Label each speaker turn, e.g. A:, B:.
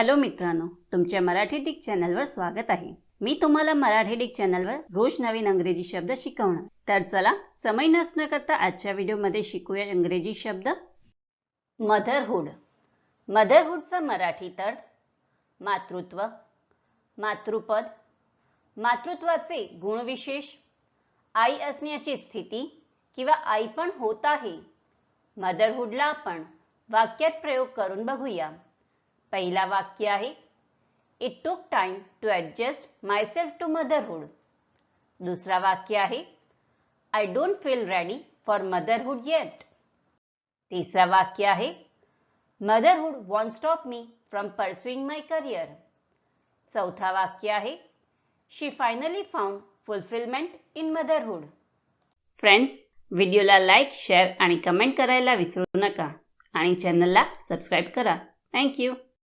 A: Hello मित्रांनो तुमच्या Marathi Dick चॅनलवर स्वागत आहे. मी तुम्हाला मराठी डिक चॅनलवर रोज नवीन अंग्रेजी शब्द शिकवणार. तर चला समय नसणं करता आजच्या व्हिडिओमध्ये शिकूया इंग्रजी शब्द. मदरहूड. मदरहूडचा मराठी अर्थ मातृत्व मातृपद. मातृत्वाचे गुणविशेष आई असण्याची स्थिती किंवा आई पण होत आहे. मदरहूडला आपण वाक्यात प्रयोग करून बघूया. पहिला वाक्य आहे. It took time to adjust myself to motherhood दुसरा वाक्य आहे. I don't feel ready for motherhood yet तिसरा वाक्य आहे. Motherhood won't stop me from pursuing my career चौथा वाक्य आहे. She finally found fulfilment in motherhood friends व्हिडिओला लाईक शेअर आणि कमेंट करायला विसरू नका. आणि चॅनलला सबस्क्राईब करा. थँक्यू